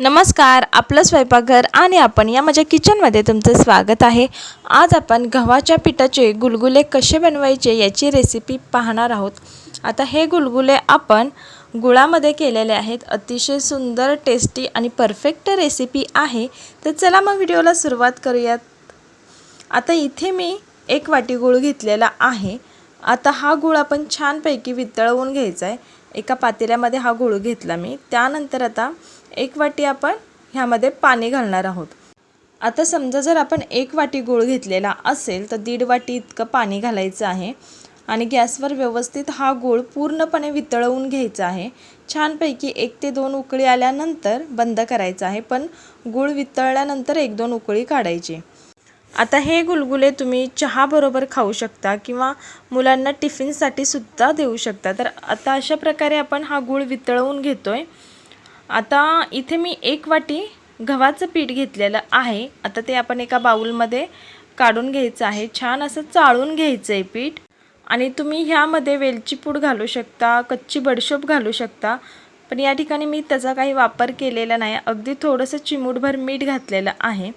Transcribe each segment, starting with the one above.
नमस्कार आपलं स्वयंपाकघर आणि आपण या माझ्या किचनमध्ये तुमचं स्वागत आहे. आज आपण गव्हाच्या पिठाचे गुलगुले कसे बनवायचे याची रेसिपी पाहणार आहोत. आता हे गुलगुले आपण गुळामध्ये केलेले आहेत. अतिशय सुंदर टेस्टी आणि परफेक्ट रेसिपी आहे. तर चला मग व्हिडिओला सुरुवात करूयात. आता इथे मी एक वाटी गूळ घेतलेला आहे. आता हा गुळ आपण छानपैकी वितळवून घ्यायचा आहे. एका पातेल्यामध्ये हा गूळ घेतला मी. त्यानंतर आता एक वाटी आपण ह्यामध्ये पाणी घालणार आहोत. आता समजा जर आपण एक वाटी गूळ घेतलेला असेल तर दीड वाटी इतकं पाणी घालायचं आहे आणि गॅसवर व्यवस्थित हा गूळ पूर्णपणे वितळवून घ्यायचा आहे. छानपैकी एक ते दोन उकळी आल्यानंतर बंद करायचं आहे पण गूळ वितळल्यानंतर एक दोन उकळी काढायची. आता हे गुलगुले तुम्ही चहाबरोबर खाऊ शकता किंवा मुलांना टिफिनसाठी सुद्धा देऊ शकता. तर आता अशा प्रकारे आपण हा गूळ वितळवून घेतो आहे आता इथे मी एक वाटी गव्हाचं पीठ घेतलेलं आहे. आता ते आपण एका बाऊलमध्ये काढून घ्यायचं आहे. छान असं चाळून घ्यायचं आहे पीठ. आणि तुम्ही ह्यामध्ये वेलची पूड घालू शकता कच्ची बडशोप घालू शकता. पण या ठिकाणी मी त्याचा काही वापर केलेला नाही. अगदी थोडंसं चिमूटभर मीठ घातलेलं आहे.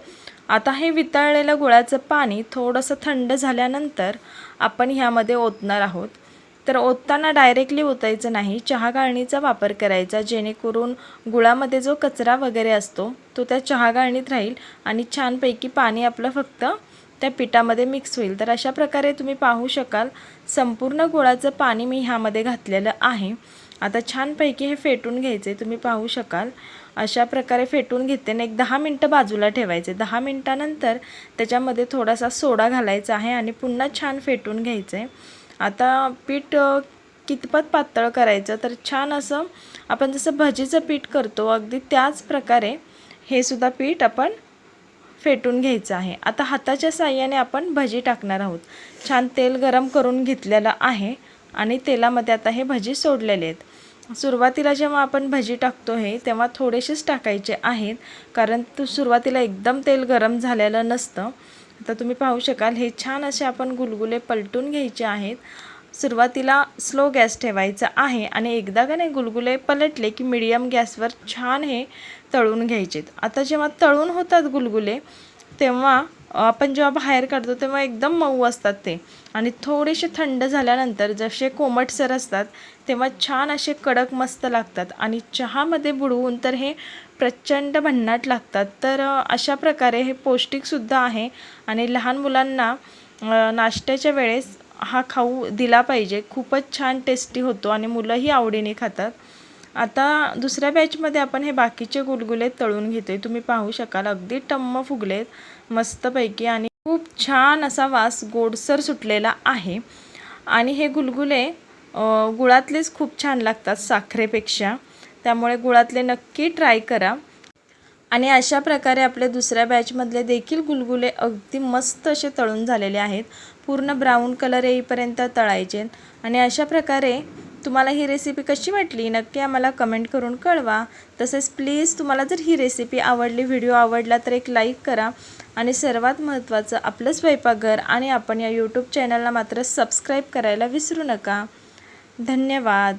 आता हे वितळलेलं गुळाचं पाणी थोडंसं थंड झाल्यानंतर आपण ह्यामध्ये ओतणार आहोत. तर ओतताना डायरेक्टली ओतायचं नाही चहा गाळणीचा वापर करायचा जेणेकरून गुळामध्ये जो कचरा वगैरे असतो तो त्या चहा गाळणीत राहील आणि छानपैकी पाणी आपलं फक्त त्या पिठामध्ये मिक्स होईल. तर अशा प्रकारे तुम्ही पाहू शकाल संपूर्ण गुळाचं पाणी मी ह्यामध्ये घातलेलं आहे. आता छानपैकी हे फेटून घ्यायचे तुम्ही पाहू शकाल. अशा प्रकारे फेटून घेते आणि एक दहा मिनटं बाजूला ठेवायचे. दहा मिनटानंतर त्याच्यामध्ये थोडासा सोडा घालायचा आहे आणि पुन्हा छान फेटून घ्यायचं. आहे आता पीठ कितपत पातळ करायचं तर छान असं आपण जसं भजीचं पीठ करतो अगदी त्याच प्रकारे हे सुद्धा पीठ आपण फेटून घ्यायचं आहे. आता हाताच्या साह्याने आपण भजी टाकणार आहोत. छान तेल गरम करून घेतलेलं आहे आणि तेलामध्ये आता हे भजी सोडलेले आहेत. सुरुवातीला जेव्हा आपण भजी टाकतो हे तेव्हा थोडेसेच टाकायचे आहेत कारण तू सुरुवातीला एकदम तेल गरम झालेलं नसतं. आता तुम्ही पाहू शकाल हे छान असे आपण गुलगुले पलटून घ्यायचे आहेत. सुरुवातीला स्लो गॅस ठेवायचा आहे आणि एकदा का नाही गुलगुले पलटले की मिडियम गॅसवर छान हे तळून घ्यायचेत. आता जेव्हा तळून होतात गुलगुले तेव्हा आपण जेव्हा बाहेर काढतो तेव्हा एकदम मऊ असतात ते. आणि थोडेसे थंड झाल्यानंतर जसे कोमटसर असतात तेव्हा छान असे कडक मस्त लागतात. आणि चहामध्ये बुडवून तर हे प्रचंड भन्नाट लागतात. तर अशा प्रकारे हे पौष्टिकसुद्धा आहे. आणि लहान मुलांना नाश्त्याच्या वेळेस हा खाऊ दिला पाहिजे. खूपच छान टेस्टी होतो आणि मुलंही आवडीने खातात. आता दुसऱ्या बॅचमध्ये आपण हे बाकीचे गुलगुले तळून घेतो आहे तुम्ही पाहू शकाल अगदी टम्म फुगलेत मस्तपैकी आणि खूप छान असा वास गोडसर सुटलेला आहे. आणि हे गुलगुले गुळातलेच खूप छान लागतात साखरेपेक्षा. त्यामुळे गुळातले नक्की ट्राय करा. आणि अशा प्रकारे आपले दुसऱ्या बॅचमधले देखील गुलगुले अगदी मस्त असे तळून झालेले आहेत. पूर्ण ब्राऊन कलर येईपर्यंत तळायचे. आणि अशा प्रकारे तुम्हाला ही रेसिपी कशी वाटली? नक्की आम्हाला कमेंट करून कळवा. तसेच प्लीज तुम्हाला जर ही रेसिपी आवडली व्हिडिओ आवडला तर एक लाईक करा. आणि सर्वात महत्त्वाचं आपलं स्वयंपाकघर आणि आपण या यूट्यूब चॅनलला मात्र सबस्क्राईब करायला विसरू नका. धन्यवाद.